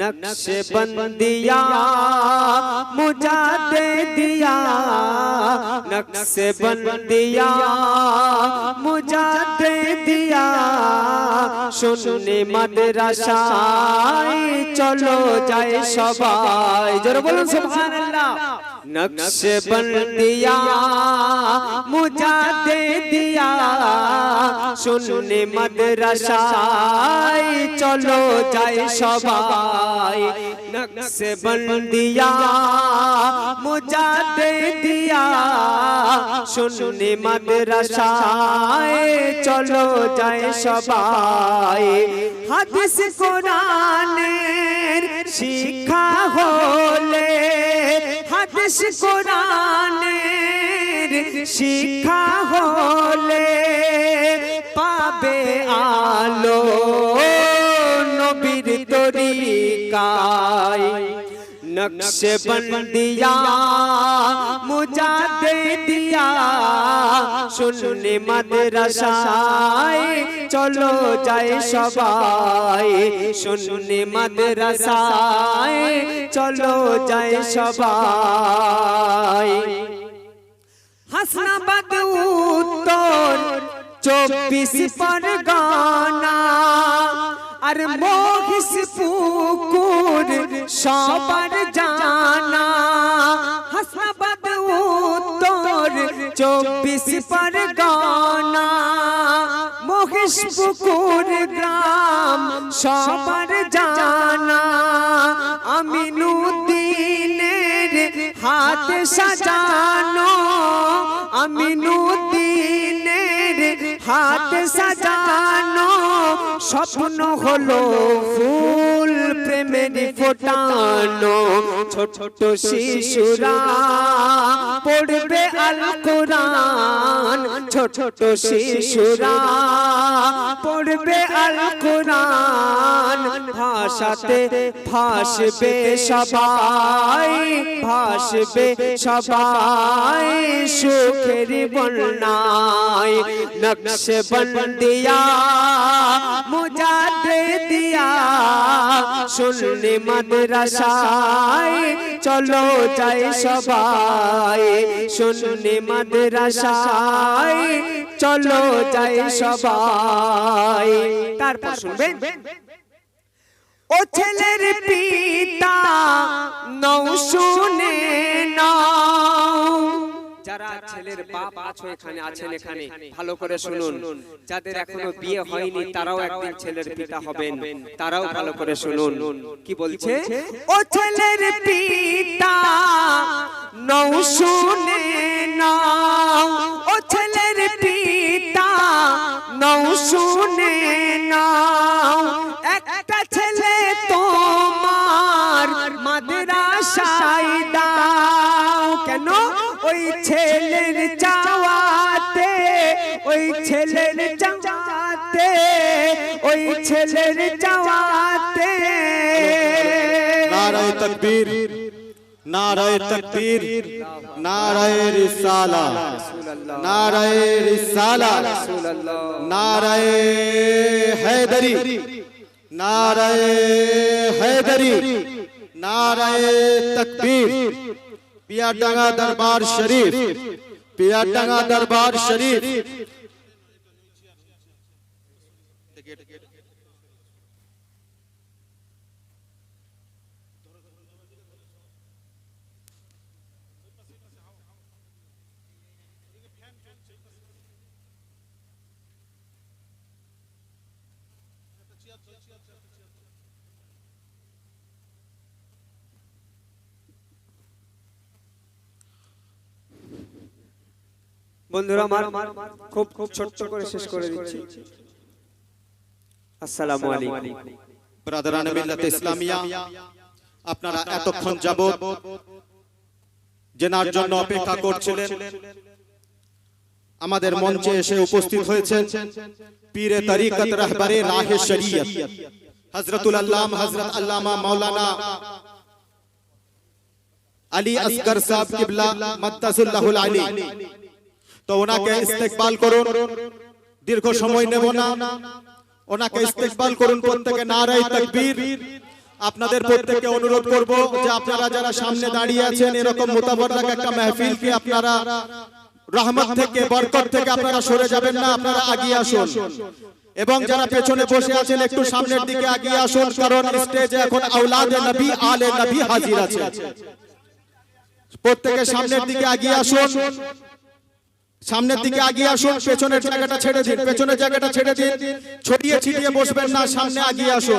نقش بندیا مجھا دے دیا نقش بندیا مجھا دے دیا শুনে মাদ্রাসায় চলো যায় সবাই যারা বলুন সুবহানাল্লাহ নকশ বন্দিয়া মুজা দে দিয়া শুনে মাদ্রাসায় চলো যায় সবাই নকশ বন্দিয়া মুজা দে দিয়া শুনে মাদ্রাসায় চলো যায় সবাই হাদিস কোরআনের শিক্ষা হলে হাদিস কোরআনের শিক্ষা হলে পাবে আলো তরিকায় নকশে বন্দিয়া মুজা দে দিয়া শুনলে মাদ্রাসায় চলো যায় সবাই। শুনলে মাদ্রাসায় চলো যায় সবাই। হাসনাবাদ উত্তর চব্বিশ পরগানা আর মহিষ সবার জানা। হাসনাবাদ উত্তর চব্বিশ পরগনা। মহিষ পুকুর গ্রাম সবার জানা। আমিনুদ্দিনের হাত সাজানো। আমিনুদ্দিনের হাত সাজানো। স্বপ্ন হলো ফুল প্রেমের ফোটানো ছোট ছোট শিশুরা পড়বে আল কোরআন ছোট ছোট শিশুরা পড়বে আল কোরআন ভাষাতে ভাসবে সবাই ভাসবে সবাই, সুখের বন্যায় নকশ বন্দিয়া মুজা দে দিয়া শুনলে মাদ্রাসায় চলো যাই সবাই। শুনলে মাদ্রাসায় চলো যাই সবাই। তারপর শুনবেন, ও ছেলের পিতা নৌ শুনে ছেলের বাপ আছো এখানে আছেন এখানে ভালো করে শুনুন। যাদের এখনও বিয়ে হয়নি তারাও একদিন ছেলের পিতা হবেন। তারাও ভালো করে শুনুন। কি বলছে? ও ছেলের পিতা নৌ শুনে না ও ছেলের পিতা নৌ শুনে নাও। ওই ছেলের চাওয়াতে ওই ছেলের চাওয়াতে ওই ছেলের চাওয়াতে নারায় তকবীর নারায় তকবীর নারায় রিসালা নারায় রিসালা নারায় हैदरी নারায় हैदरी पिया टंगा दरबार शरीफ पिया टंगा दरबार शरीफ। বন্ধুরা, আমার খুব খুব ছোট্ট করে শেষ করে দিচ্ছি। আসসালামু আলাইকুম। ব্রাদারান মিল্লাত ইসলামিয়া, আপনারা এতক্ষণ যাবত জেনার জন্য অপেক্ষা করছিলেন। আমাদের মঞ্চে এসে উপস্থিত হয়েছেন পীরে তরিকত রাহে শরীয়ত, হযরতুল আল্লাম, হযরত আল্লামা মাওলানা আলী আসগর সাহেব কিবলা মাদ্দাসুল্লাহুল আলী। তো ওনাকে ইস্তেকবাল করুন। দীর্ঘ সময় নেব না। ওনাকে ইস্তেকবাল করুন প্রত্যেকে নারাই তাকবীর। আপনাদের প্রত্যেককে অনুরোধ করব যে আপনারা যারা সামনে দাঁড়িয়ে আছেন এরকম মোতাবরক একটা মেহফিলকে আপনারা রহমত থেকে বরকত থেকে আপনারা সরে যাবেন না আপনারা আগিয়ে আসুন। এবং যারা পেছনে বসে আছেন একটু সামনের দিকে আগিয়ে আসুন কারণ স্টেজে এখন আউলাদে নবী আলে নবী হাজির আছে। প্রত্যেকে সামনের দিকে আগিয়ে আসুন সামনের দিকে আগিয়ে আসুন পেছনের জায়গাটা ছেড়ে দিন পেছনের জায়গাটা ছেড়ে দিন ছড়িয়ে ছিটিয়ে বসবেন না সামনে আগিয়ে আসুন।